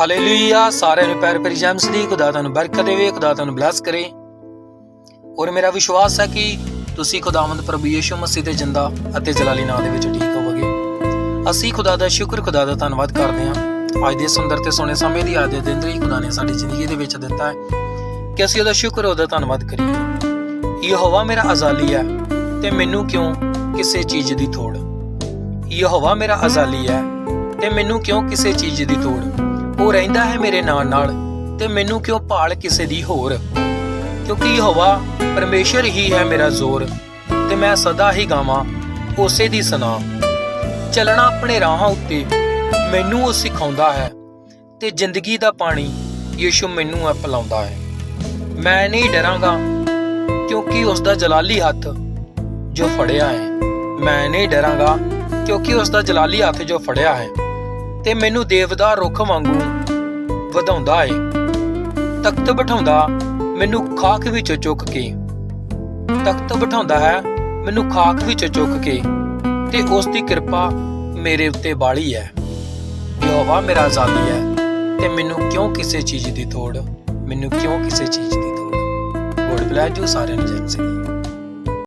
Hallelujah ਸਾਰਿਆਂ ਨੂੰ ਪਿਆਰ ਭਰੀ ਜੈਮਸ ਦੀ ਖੁਦਾ ਤੁਹਾਨੂੰ ਬਰਕਤ ਦੇਵੇ, ਖੁਦਾ ਤੁਹਾਨੂੰ ਬਲੈਸ ਕਰੇ। ਔਰ ਮੇਰਾ ਵਿਸ਼ਵਾਸ ਹੈ ਕਿ ਤੁਸੀਂ ਖੁਦਾਵੰਦ ਪ੍ਰਭੂ ਯੀਸ਼ੂ ਮਸੀਹ ਦੇ ਜਿੰਦਾ ਅਤੇ ਜਲਾਲੀ ਨਾਮ ਦੇ ਵਿੱਚ ਠੀਕ ਹੋਵੋਗੇ। ਅਸੀਂ ਖੁਦਾ ਦਾ ਸ਼ੁਕਰ, ਖੁਦਾ ਦਾ ਧੰਨਵਾਦ ਕਰਦੇ ਹਾਂ। ਅੱਜ ਦੇ ਸੁੰਦਰ ਤੇ ਸੋਹਣੇ ਸਮੇਂ ਦੀ ਆਦੇ ਦਿਨ ਲਈ ਖੁਦਾ ਨੇ ਸਾਡੀ ਜ਼ਿੰਦਗੀ ਦੇ ਵਿੱਚ ਦਿੱਤਾ ਹੈ ਕਿ ਅਸੀਂ ਉਹਦਾ ਸ਼ੁਕਰ, ਉਹਦਾ ਧੰਨਵਾਦ ਕਰੀਏ। ਯਹੋਵਾ ਮੇਰਾ ਅਜ਼ਾਲੀ ਹੈ ਤੇ ਮੈਨੂੰ ਕਿਉਂ ਕਿਸੇ ਚੀਜ਼ ਦੀ ਥੋੜ? ਯਹੋਵਾ ਮੇਰਾ ਅਜ਼ਾਲੀ ਹੈ ਤੇ ਮੈਨੂੰ ਕਿਉਂ ਕਿਸੇ ਚੀਜ਼ ਦੀ ਥੋੜ? ਉਹ ਰਹਿੰਦਾ ਹੈ ਮੇਰੇ ਨਾਲ ਨਾਲ ਤੇ ਮੈਨੂੰ ਕਿਉਂ ਭਾਲ ਕਿਸੇ ਦੀ ਹੋਰ? ਕਿਉਂਕਿ ਹਵਾ ਪਰਮੇਸ਼ਰ ਹੀ ਹੈ ਮੇਰਾ ਜ਼ੋਰ ਤੇ ਮੈਂ ਸਦਾ ਹੀ ਗਾਵਾਂ, ਉਸੇ ਦੀ ਸਨਾ। ਚੱਲਣਾ ਆਪਣੇ ਰਾਹਾਂ ਉੱਤੇ ਮੈਨੂੰ ਉਹ ਸਿਖਾਉਂਦਾ ਹੈ ਤੇ ਜ਼ਿੰਦਗੀ ਦਾ ਪਾਣੀ ਯਿਸੂ ਮੈਨੂੰ ਆ ਹੈ। ਮੈਂ ਨਹੀਂ ਡਰਾਂਗਾ ਕਿਉਂਕਿ ਉਸ ਦਾ ਜਲਾਲੀ ਹੱਥ ਜੋ ਫੜਿਆ ਹੈ। ਮੈਂ ਨਹੀਂ ਡਰਾਂਗਾ ਕਿਉਂਕਿ ਉਸ ਦਾ ਜਲਾਲੀ ਹੱਥ ਜੋ ਫੜਿਆ ਹੈ। ਤੇ ਮੈਨੂੰ ਦੇਵਦਾਰ ਰੁੱਖ ਵਾਂਗੂ ਵਧਾਉਂਦਾ ਏ। ਤਖਤ ਬਿਠਾਉਂਦਾ ਮੈਨੂੰ ਖਾਕ ਵਿੱਚੋਂ ਚੁੱਕ ਕੇ। ਤਖਤ ਬਿਠਾਉਂਦਾ ਹੈ ਮੈਨੂੰ ਖਾਕ ਵਿੱਚੋਂ ਚੁੱਕ ਕੇ ਤੇ ਉਸ ਦੀ ਕਿਰਪਾ ਮੇਰੇ ਉੱਤੇ ਬਾਲੀ ਹੈ। ਯਹੋਵਾ ਮੇਰਾ ਜ਼ਾਲੀ ਹੈ ਤੇ ਮੈਨੂੰ ਕਿਉਂ ਕਿਸੇ ਚੀਜ਼ ਦੀ ਥੋੜ ਮੈਨੂੰ ਕਿਉਂ ਕਿਸੇ ਚੀਜ਼ ਦੀ ਥੋੜ ਗੋਡ ਬਲੈਸ ਯੂ ਸਾਰਿਆਂ ਨੂੰ ਜੈ ਮਸੀਹ